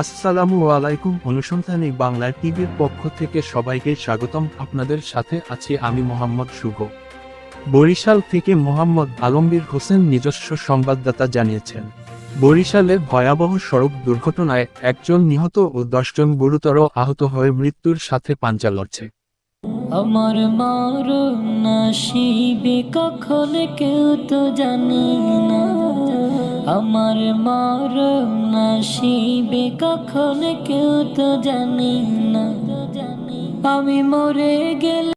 আসসালামু আলাইকুম অনুসন্ধানী বাংলা টিভির পক্ষ থেকে সবাইকে স্বাগতম। আপনাদের সাথে আছি আমি মোহাম্মদ শুভ। বরিশাল থেকে মোহাম্মদ আলমগীর হোসেন নিজস্ব সংবাদদাতা জানিয়েছেন। বরিশালে ভয়াবহ সড়ক দুর্ঘটনায় একজন নিহত ও দশজন গুরুতর আহত হয়ে মৃত্যুর সাথে পাঞ্জা লড়ছে। আমার মার নসিবে কখন কেউ তো জানে না। আমার মর নাসিবে কখন কেউ তো জানি না। আমি মরে গেলে